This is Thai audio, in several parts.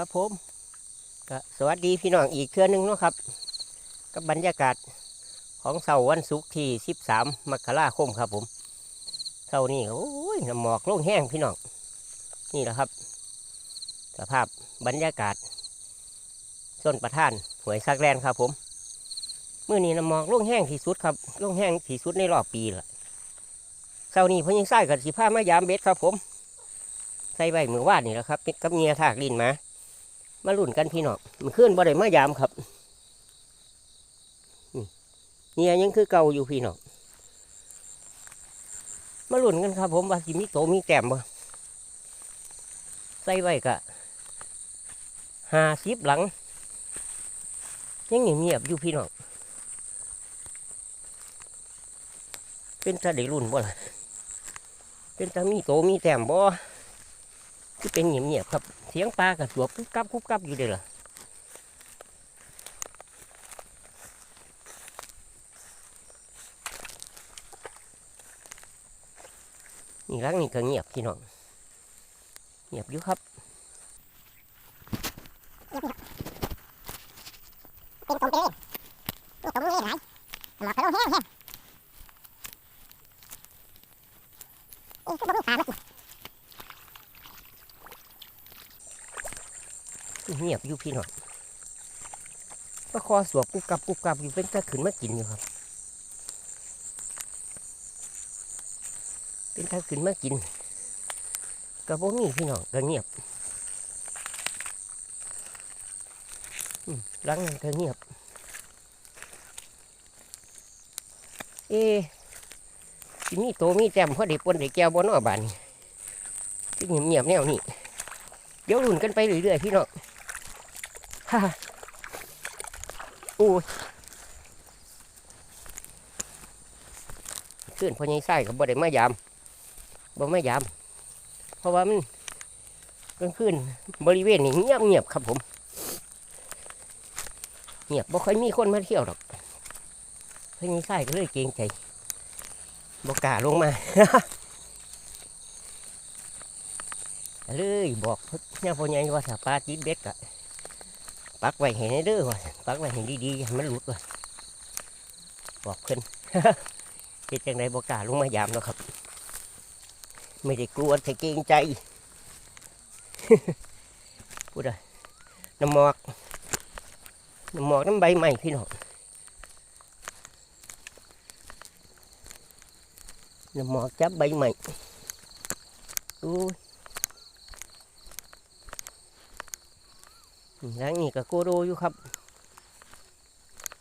ครับผมก็สวัสดีพี่น้องอีกเทื่อหนึงเนาะครับ กับบรรยากาศของเสาร์วันศุกร์ที่ 13 มกราคมครับผมเสาร์นี้โอ้ยน้ำหมอกลงแห้งพี่น้องนี่แหละครับ สภาพบรรยากาศส้นประท่านหวยซักแลนครับผมเมื่อนี้น้ำหมอกลงแห้งที่สุดครับลงแห้งที่สุดในรอบปีละเสาร์นี้เพยังไส้กับสิผ้ามายามเบ็ดครับผมใส่ใบมือวาดนี่แหละครับ เป็นกับเงียถากดินมา มาลุ่นกันพี่น้องมันขึ้นบ่ได้มายามครับเนี่ยยังคือเก่าอยู่พี่น้องมาลุ่นกันครับ ผมว่าสิมีโตมีแต้มบ่ใส่ใบกะห้าสิบหลัง ยังเงียบอยู่พี่น้องเป็นตาได้รุ่นบ่ล่ะเป็นตามีโตมีแต้มบ่ ที่เป็นเงียบๆครับ เสียงปลากระสวบกุ๊บกับกุ๊บกับอยู่เด้อล่ะนี่รังนี่ก็เงียบพี่น้องเงียบอยู่ครับ เป็นตรงเป้ลูกตรงนี้หลายหลอกกระโดดแห้งแห้งเอ้ยก็บ่มีขามาสิ เงีย บอยู่พี่น้องก็คอสวบกุบกับกุบกับอยู่เป็นตาขึ้นมากินอยู่ครับ เป็นตาขึ้นมากินก็บ่มีพี่น้องก็เงียบหลังนั้นก็เงียบ เอ๊ะสิมีโตมีแต้มพอเด็กปนเด็กแก้วบนอ้อบานนี่ที่เงียบแนวนี้เดี๋ยวรุนกันไปเรื่อยๆพี่น้อง ฮ่าโอ้ยขึ้นพอยังไส้กับบ่ได้มายามบ่มายาม เพราะว่ามันกลางคืนบริเวณนี้เงียบเงียบๆครับผม เงียบบ่ค่อยมีคนมาเที่ยวหรอกพอยังไส้ก็เลยเกรงใจบ่กล้าลงมาเลยบอกเนี่ยพอใหญ่ว่าถ้าปลาติดเบ็ดกะ ปักไว้ให้ในเด้อว่ะปักไว้ให้ดีๆอย่าให้มันหลุดว่ะบอกเพิ่นเฮ็ดจังไดบ่กล้าลงมายามแล้วครับ ไม่ได้กลัวแต่เกรงใจพูดอะน้ำหมอกน้ำหมอกน้ำใบใหม่พี่น้องน้ำหมอกจับใบใหม่อู้ หลังนี้ก็โกโดอยู่ครับ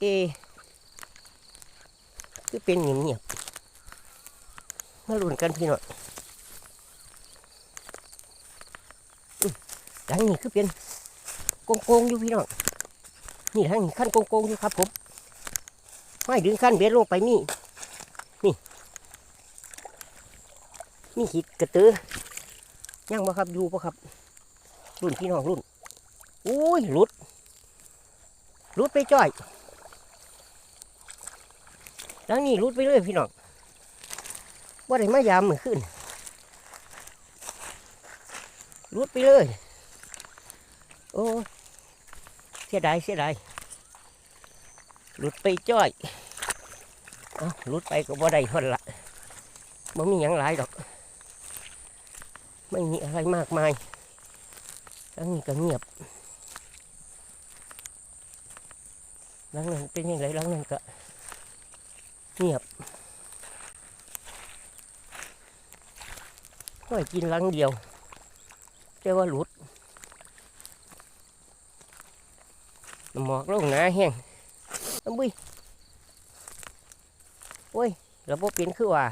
เอ คือเป็นเงียบๆมาลุ้นกันพี่น้องอื้อหลังนี้คือเป็นโกงๆอยู่พี่น้องนี่หลังนี้ขั้นโกงๆอยู่ครับผมไม่ดึงขั้นเบ็ดลงไปนี่นี่นี่หิดกระตือยังบ่ครับอยู่ปะครับ รุ่นพี่น้องรุ่น อุ้ยหลุดหลุดไปจ้อยแล้วนี่หลุดไปเลยพี่น้องว่าได้มายามเหมือนขึ้นหลุดไปเลย โอ้เสียดายเสียดายหลุดไปจ้อยเอาหลุดไปก็บ่ได้ทนละบ่มีหยังหลายดอก ไม่มีอะไรมากมายแล้วนี่ก็เงียบ หลังนั้นเป็นยังไงหลังนั้นก็เงียบก็กินหลังเดียวแต่ว่าหลุดหมอกลงหนาแห้งน้ำบุยโอ้ยแล้วบ่เป็นคือว่า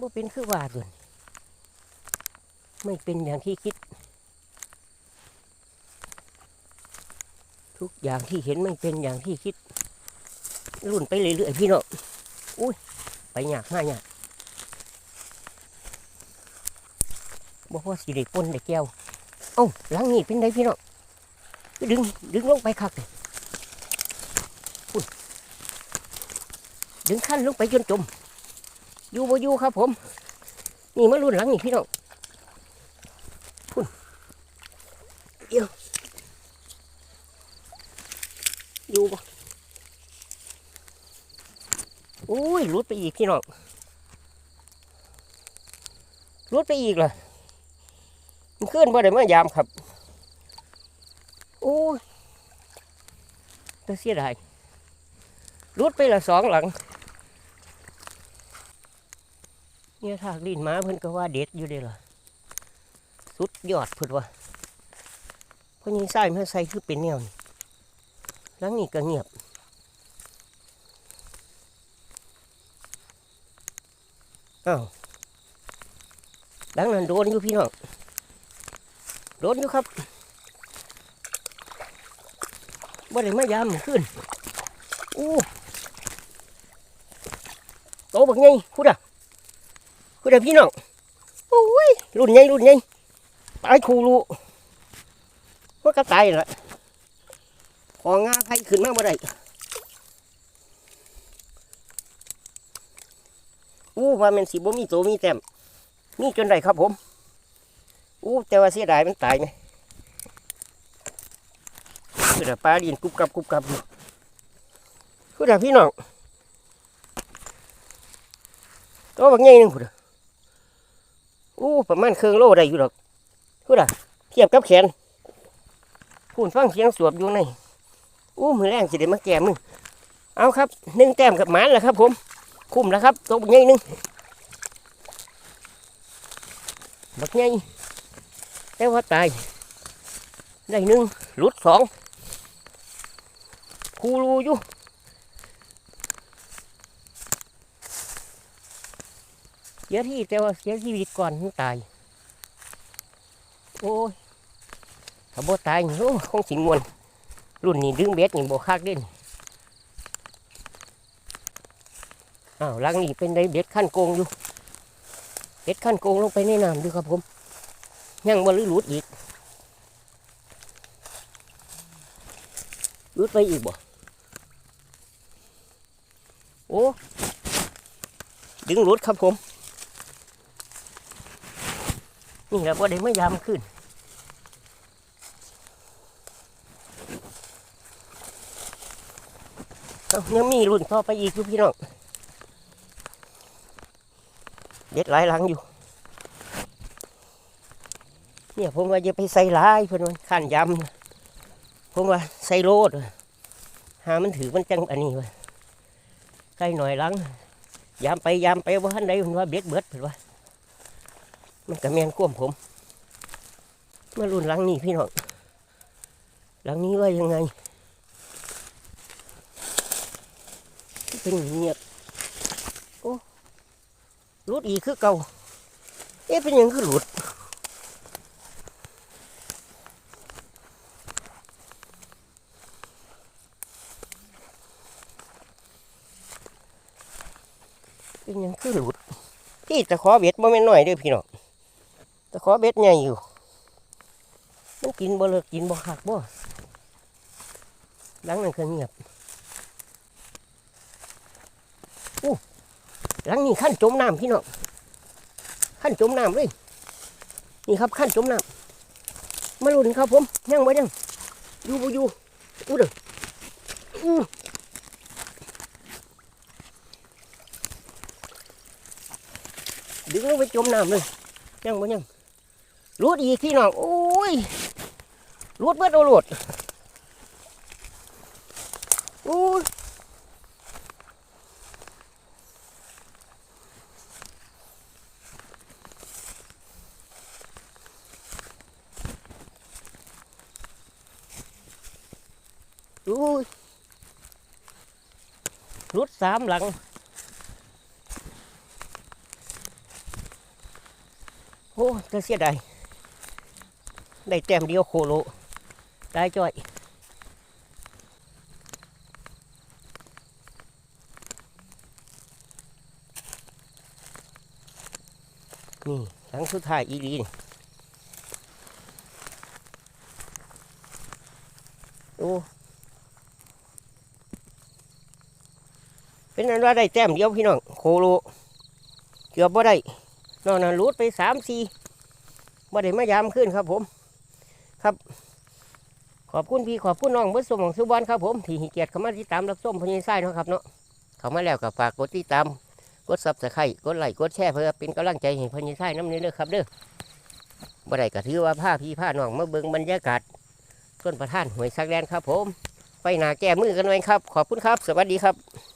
บ่เป็นคือว่าตัวนไม่เป็นอย่างที่คิด ทุกอย่างที่เห็นไม่เป็นอย่างที่คิด รุ่นไปเรื่อยๆพี่น้องอุ้ยไปหยากมากหยากบอกว่าสิได้ปนได้แก้วเอ้าหลังนี่เป็นไงพี่น้องดึงดึงลงไปคักเลยดึงขั้นลงไปจนจม อยู่บ่อยู่ครับผม นี่มารุ่นหลังนี่พี่น้องเดี๋ยว อยู่ปะโอ้ยหลุดไปอีกพี่น้องหลุดไปอีกเหรอมันขึ้นบ่ได้มายามครับ โอ้ยแต่เสียดายหลุดไปละสองหลัง เนี่ยถากลิ้นหมาเพิ่นก็ว่าเด็ดอยู่เด้ล่ะสุดยอดเพิ่นว่าเพราะยังใส่มาใส่คือเป็นแนวนี่ หลังนี้ก็เงียบอ้าวหลังนั้นโดนอยู่พี่น้องโดนอยู่ครับบ่ได้มายามขึ้นอู้โตบักไงพูดอะคุณเด็กพี่น้องโอ้ยรุ่นใหญ่รุ่นใหญ่ตายคูรูมันก็ตายแหละ ของงาไทยขึ้นมาเมื่อไรอู้ว่ามันสิบ่มีโตมีแต้มมีจนได้ครับผมอู้แต่ว่าเสียดายมันตายไหมคือแต่ปลาดินกุบกับกุบกับอยู่คือแต่พี่น้องตัวบักใหญ่หนึงคุณอู้ประมาณเครื่องโลได้อยู่หรอกพูดอะเทียบกับแขนพูดฟังเสียงสวบอยู่ใน อู้มือแรงสิเดมาแก้มือเอาครับหนึ่งแต้มกับหมานแหละครับ ผม คุ้มแล้วครับตกใหญ่หนึ่งบักใหญ่แต่ว่าตายได้หนึ่งหลุดสองคูรูอยู่เสียที่แต่ว่าเสียชีวิตก่อนมันตาย โอ้ยถ้าบ่ตายโอ้คงสิงวน รุ่นนี้ดึงเบ็ดนี่บ่คักเด่นอ้าวลังนี้เป็นได้เบ็ดขั้นโกงอยู่ เบ็ดขั้นโกงลงไปในน้ำดูครับผมยังบ่ลือหลุดอีกหลุดไปอีกบ่โอ้ดึงหลุดครับผม นี่แหละว่าได้ไม่ยามขึ้นเอา ยังมีรุ่นต่อไปอีกอยู่พี่น้องเด็ดหลายหลังอยู่ เนี่ยผมว่าจะไปใส่ลายเพื่อนว่าขั้นยำผมว่าใส่โลดว่ะหามันถือมันจังอันนี้วะใกล้หน่อยหลังยามไปยามไปว่าทันใดพิ่นว่าเบ็ดเบิดเพื่อนว่ามันก็แมนควมผมมารุ่นหลังนี้พี่น้องหลังนี้ว่ายังไง เป็นเงียบโอ้หลุดอีกคือเก่าเอ๊ะเป็นยังคือหลุดเป็นยังคือหลุดที่ตะขอเบ็ดบ่แม่นน้อยเด้อพี่น้องตะขอเบ็ดใหญ่อยู่มันกินบ่เลิกกินบ่คักบ่หลังนั้นคือเงียบ อ้หลังนี้ขั้นจมน้ำพี่น้องขั้นจมน้ำเลย นี่ครับขั้นจมน้ำมาลุ้นครับผมยังบ่ยังอยู่บ่อยู่อู้เด้ออู้ดึงลงไปจมน้ำเลยยังบ่ยังรูดอีกพี่น้องโอ้ยรูดเบิดโอรดโอ้ อ้ยรูดสามหลัง โอ้จะเสียดายได้แต้มเดียวโคโลได้จ้อยนี่ครั้งสุดท้ายอีลีนี่โอ้ เป็นนั้นว่าได้แต้มเดียวพี่น้องโคโลเกือบบ่ได้นอกนั้นรูดไปสามสี่บ่ได้มายามขึ้นครับผม ครับ ขอบคุณพี่ขอบคุณน้องเบิร์ดสมองสุบอนครับผมที่เกียรติเข้ามาติดตามรับชมพญายไส้เนาะครับเนาะเข้ามาแล้วก็ฝากกดติดตามกดซับสไครต์กดไลค์กดแชร์เพื่อเป็นกำลังใจให้พญายไส้น้ำนี้เลยครับเด้อบ่ได้ก็ถือว่าผ้าพี่ผ้าน้องมาเบิ่งบรรยากาศต้นประท่านหวยสักแลนครับผม ไปหนาแก้มือกันไว้ครับ ขอบคุณครับ สวัสดีครับ